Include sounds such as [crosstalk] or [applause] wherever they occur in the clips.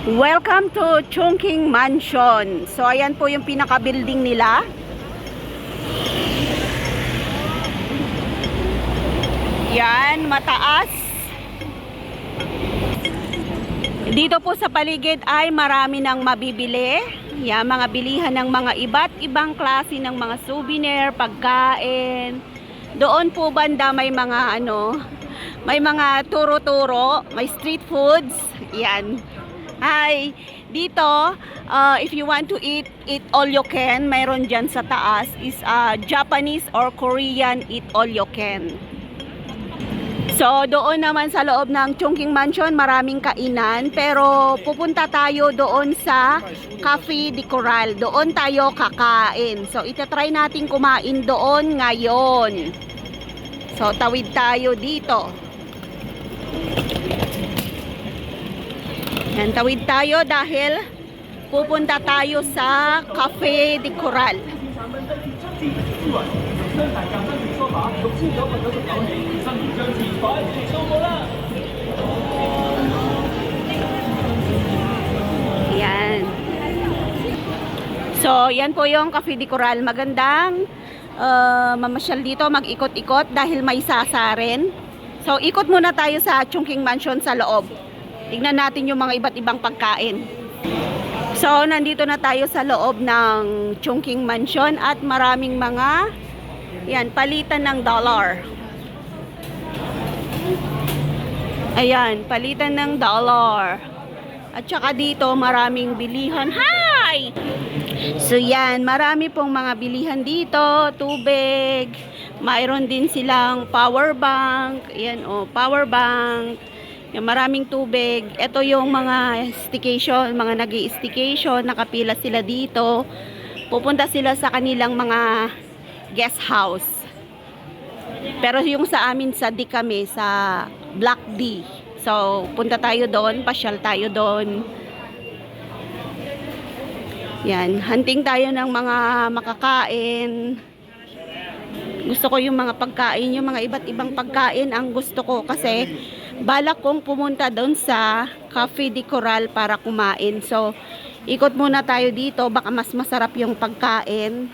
Welcome to Chongqing Mansion. So, ayan po yung pinaka-building nila. Yan, mataas. Dito po sa paligid ay marami ng mabibili. Yan, mga bilihan ng mga iba't ibang klase ng mga souvenir, pagkain. Doon po banda may mga ano, may mga turo-turo, may street foods. Yan. Hi, dito, uh, if you want to eat, eat all you can, mayroon dyan sa taas is uh, Japanese or Korean eat all you can. So, doon naman sa loob ng Chongqing Mansion, maraming kainan. Pero pupunta tayo doon sa Cafe de Coral. Doon tayo kakain. So, itatry natin kumain doon ngayon. So, tawid tayo dito. Yan, tawid tayo dahil pupunta tayo sa Cafe de Coral. Yan. So, yan po yung Cafe de Coral. Magandang uh, mamasyal dito, mag-ikot-ikot dahil may sasarin. So, ikot muna tayo sa Chungking Mansion sa loob. Tignan natin yung mga iba't ibang pagkain. So, nandito na tayo sa loob ng Chungking Mansion at maraming mga yan, palitan ng dollar. Ayan, palitan ng dollar. At saka dito, maraming bilihan. Hi! So yan, marami pong mga bilihan dito, tubig. Mayroon din silang power bank. Ayan o, oh, power bank. Yan, maraming tubig. Ito yung mga staycation, mga nag staycation nakapila sila dito. Pupunta sila sa kanilang mga guest house. Pero yung sa amin sa D kami, sa Black D. So, punta tayo doon, pasyal tayo doon. Yan, hunting tayo ng mga makakain. Gusto ko yung mga pagkain, yung mga iba't ibang pagkain ang gusto ko kasi balak kong pumunta doon sa Cafe de Coral para kumain. So, ikot muna tayo dito, baka mas masarap yung pagkain.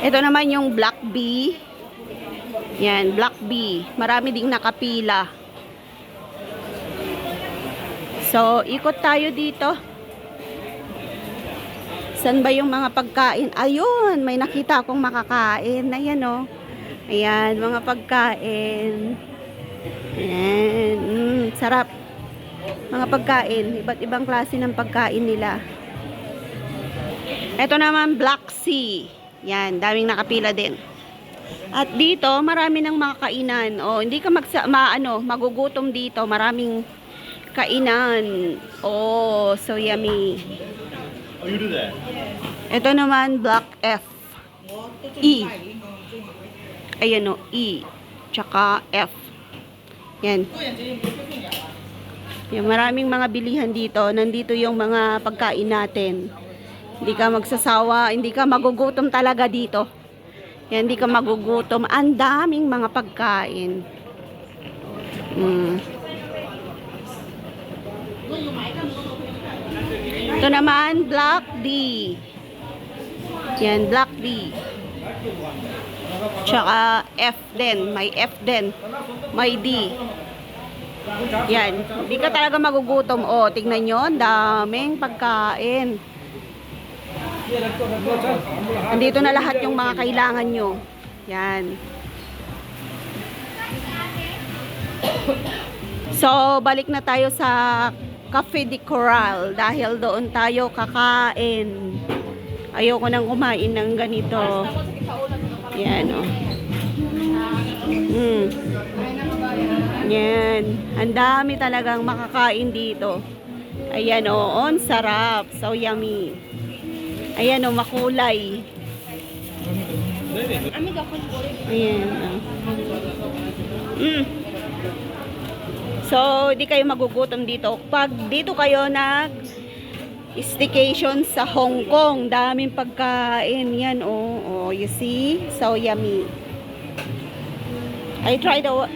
Ito naman yung Black Bee. Yan, Black Bee. Marami ding nakapila. So, ikot tayo dito. San ba yung mga pagkain? Ayun, may nakita akong makakain. Ayan o. Oh. Ayan, mga pagkain. Ayan, mm, sarap. Mga pagkain. Iba't ibang klase ng pagkain nila. Ito naman Black Sea. Yan, daming nakapila din. At dito, marami ng mga kainan. O, hindi ka magsa, ma, ano, magugutom dito. Maraming kainan. Oh, so yummy. Oh, you do that? Ito naman, Black F. E. Ayan o, E. Tsaka F. Yan. Yan, maraming mga bilihan dito. Nandito yung mga pagkain natin. Hindi ka magsasawa, hindi ka magugutom talaga dito. Yan, hindi ka magugutom. Ang daming mga pagkain. Mm. Ito naman, Black D. Yan, Black D. Tsaka F din. May F din. May D. Yan. Hindi ka talaga magugutom. O, tingnan nyo. Ang daming pagkain. Andito na lahat yung mga kailangan nyo. Yan. So, balik na tayo sa Cafe de Coral dahil doon tayo kakain. Ayoko nang kumain ng ganito. Yan. Oh. Mm. Yan. Ang dami talagang makakain dito. Ayan. Oh, on sarap. So yummy. Ayan o, makulay. Ayan o. Mm. So, di kayo magugutom dito. Pag dito kayo nag staycation sa Hong Kong, daming pagkain. Yan. Oh, oh, you see? So yummy. I tried the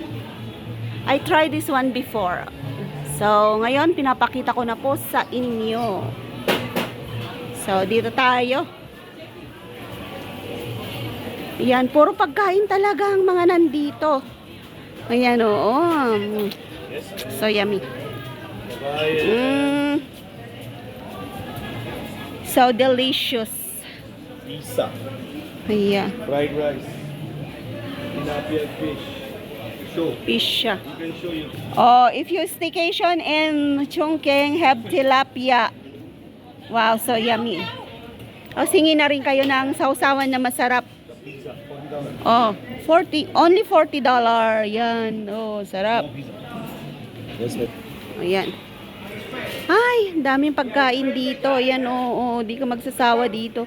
I tried this one before. So, ngayon, pinapakita ko na po sa inyo. So, dito tayo. Yan, puro pagkain talaga ang mga nandito. Ayan, oo. Mm. So, yummy. Mm. So delicious. Pizza, Ayan, fried rice, tilapia fish. Show. fish siya. You can show you. Oh, if you staycation in Chongqing, have tilapia. Wow, so yummy. Oh, singin na rin kayo ng sausawan na masarap. Oh, 40, only 40 dollar. Yan, oh, sarap. Yes, sir. Ayan. Ay, ang daming pagkain dito. Ayan, oo, oh, di ka magsasawa dito.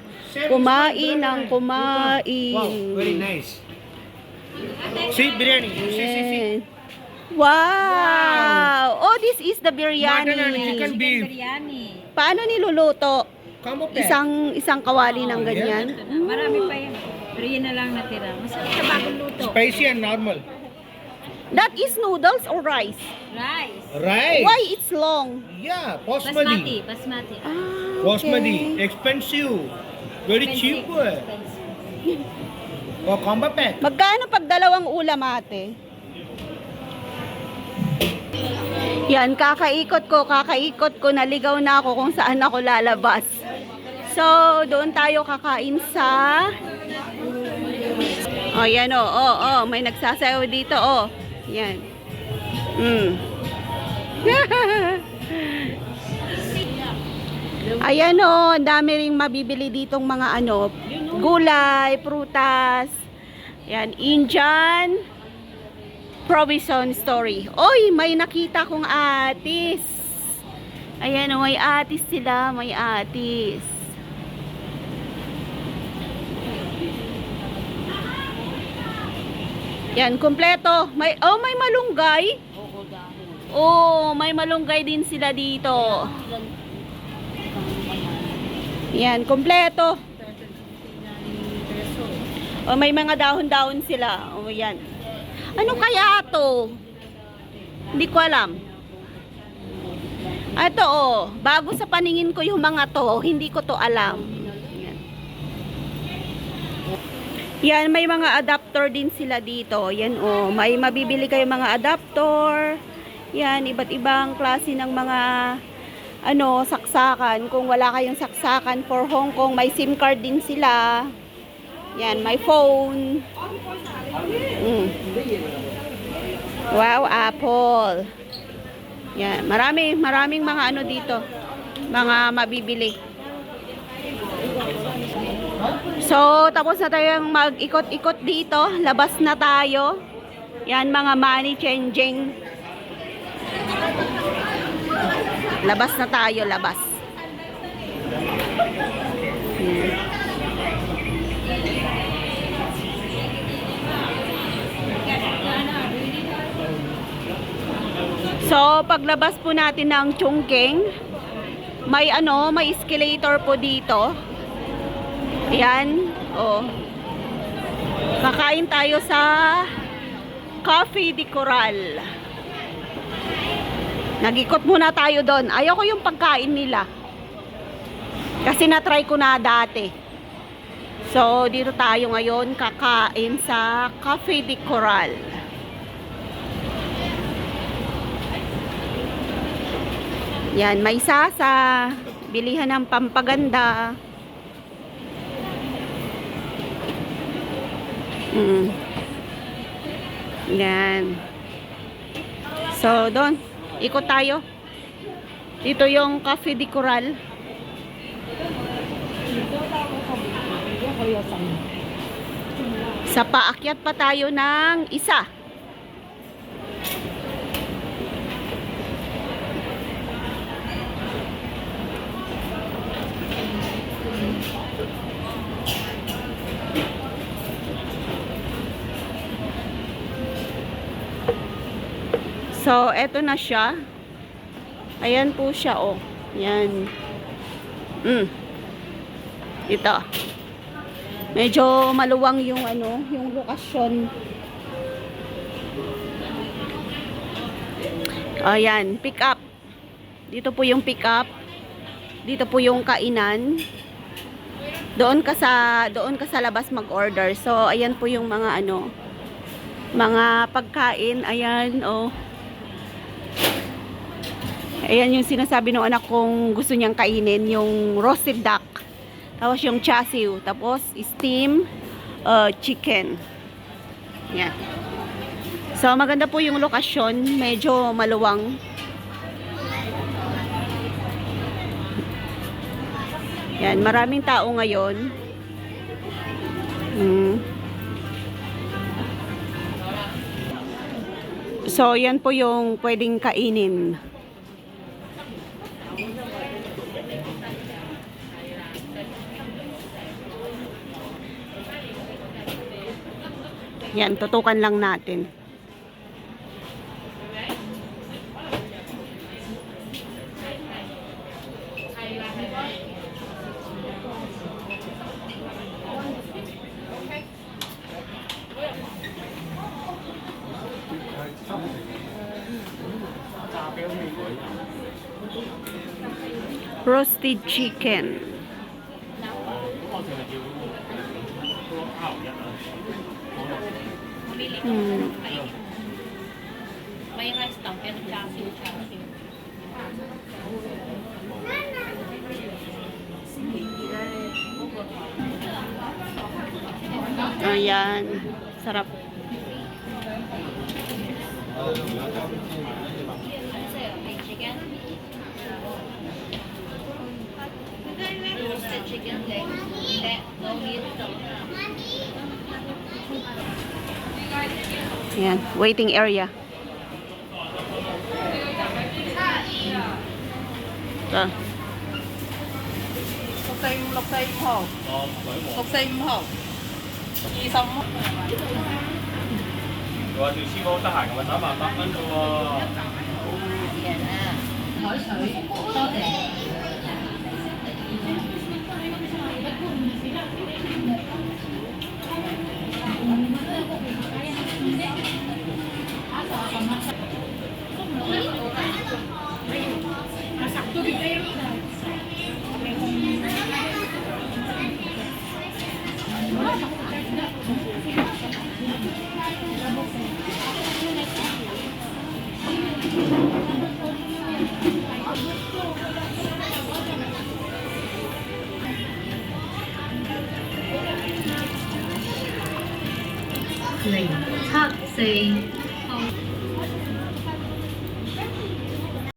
Kumain ng kumain. Wow, very nice. Sweet biryani. See, see, see. Ayan. Wow! Oh, this is the biryani. chicken beef. Paano niluluto? Isang isang kawali ng ganyan. Marami pa yan. Pero yun na lang natira. Masarap sa bagong luto. Spicy and normal. That is noodles or rice? Rice. Right. Why it's long? Yeah, Basmati. basmati. Basmati. Ah, Basmati. okay. Expensive. Very cheap. eh. Expensive. Oh, combo pack. Magkano pag dalawang ulam ate? Yan, kakaikot ko, kakaikot ko, naligaw na ako kung saan ako lalabas. So, doon tayo kakain sa... Oh, yan oh, oh, oh, may nagsasayaw dito, oh. Yan. Mm. [laughs] Ayan oh, ang dami ring mabibili ditong mga ano, gulay, prutas. Yan, Indian provision story. Oy, may nakita kong atis. Ayan oh, may atis sila, may atis. Yan, kompleto. May oh, may malunggay. Oh, may malunggay din sila dito. Yan, kompleto. O may mga dahon-dahon sila. O yan. Ano kaya to? Hindi ko alam. Ito oh, bago sa paningin ko yung mga to, hindi ko to alam. Yan. Yan, may mga adapter din sila dito. Yan oh, may mabibili kayo mga adapter. Yan, iba't ibang klase ng mga ano, saksakan. Kung wala kayong saksakan for Hong Kong, may SIM card din sila. Yan, may phone. Mm. Wow, Apple. Yan, marami, maraming mga ano dito. Mga mabibili. So, tapos na tayong mag-ikot-ikot dito. Labas na tayo. Yan, mga money changing. Labas na tayo, labas. So, paglabas po natin ng Chongqing, may ano, may escalator po dito. Ayan, oh. Kakain tayo sa Cafe de Coral. Nagikot muna tayo doon. Ayoko yung pagkain nila. Kasi na-try ko na dati. So, dito tayo ngayon kakain sa Cafe de Coral. Yan, may sasa, bilihan ng pampaganda. Mm. Yan. So, doon, ikot tayo. Dito yung Cafe de Coral. Sa paakyat pa tayo ng isa. So, eto na siya. Ayan po siya, oh. Yan. Mm. Ito. Medyo maluwang yung ano, yung lokasyon. Ayan, pick up. Dito po yung pick up. Dito po yung kainan. Doon ka sa doon ka sa labas mag-order. So ayan po yung mga ano mga pagkain. Ayan, oh. Ayan yung sinasabi ng anak kong gusto niyang kainin, yung roasted duck. Tapos yung chasiw, tapos steam uh, chicken. Yan. So maganda po yung lokasyon, medyo maluwang. Yan, maraming tao ngayon. Mm. So, yan po yung pwedeng kainin. Yan, tutukan lang natin. Roasted chicken. Hmm. May rice lang, pero chasiw, chasiw. Ayan. Sarap. Chicken. Leg. No meat. Ayan. Waiting area. Ito. 六四五六四五号，六四五号，二十五。佢话条师傅得闲咁啊，打麻百蚊啫喎。 Masakto bigay rin.